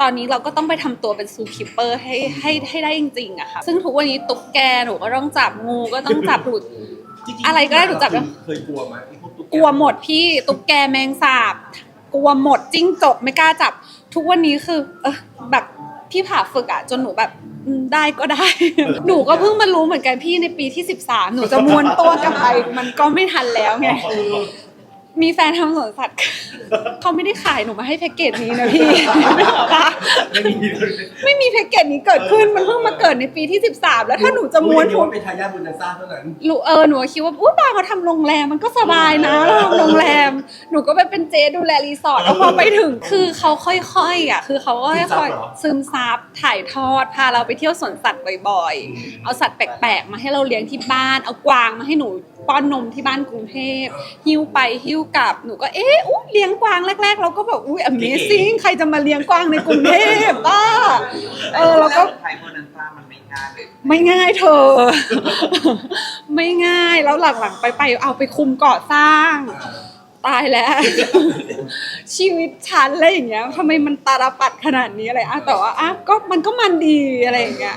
ตอนนี้เราก็ต้องไปทำตัวเป็นซูคิปเปอร์ให้ให้ให้ได้จริงๆอะค่ะ ซึ่งทุกวันนี้ตุ๊กแกหนูก็ต้องจับงูก็ต้องจับหลุดจงๆอะไรก็ได้หนูจับได้เคยกลัวไหมไอ้พวกตุ๊กลัวหมดพี่ตุ๊กแกแมงสาบ กลัวหมดจิ้งจกไม่กล้าจับ ทุกวันนี้คือ เออแบบพี่ผ่าฝึกอะจนหนูแบบอืมได้ก็ได้ หนูก็เพิ่งมารู้เหมือนกันพี่ในปีที่ 13 หนูจะม้วนตัวกลับไปมันก็ไม่ทันแล้วไงเออ มีแฟนทำสวนสัตว์ เขาไม่ได้ขายหนูมาให้แพ็กเกจนี้นะพี่นึกออกปะไม่มีเลยไม่มีแพ็กเกจนี้เกิดขึ้นมันเพิ่งมาเกิดในปีที่ 13 แล้วถ้าหนูจะม้วนรู้ทุอย่ากงเดียว่าเป็นทายาทบุญนันซ่าเท่านั้น หนูเออหนูคิดว่าอุ้ยบางเขาทำโรงแรมมันก็สบายนะเราทำโรงแรม หนูก็ไปเป็นเจ๊ดูแลรีสอร์ทแล้วพอไปถึงคือเขาค่อยๆอะคือเขาก็ค่อยๆซึมซับถ่ายทอดพาเราไปเที่ยวสวนสัตว์บ่อยๆ เอาสัตว์แปลกๆ มาให้เราเลี้ยงที่บ้าน เอากวางมาให้หนู ป้อนนมที่บ้านกรุงเทพหิ้วไปหิ้วกลับหนูก็เอ๊ะอุ๊ยเลี้ยงกวางแรก ๆ เราก็แบบอุ้ย Amazing ใครจะมาเลี้ยงกวางในกรุงเทพบ้าเออเราก็ไทยโบนันซ่ามันไม่ง่ายเลยไม่ง่ายเธอ ไม่ง่ายแล้วหลังๆไปไปๆเอาไปคุมก่อสร้าง ตายแล้ว ชีวิตฉันอะไรอย่างเงี้ยทำไมมันตาลปัดขนาดนี้อะไรอะแต่ว่าอะก็มันก็มันดีอะไรอย่างเงี้ย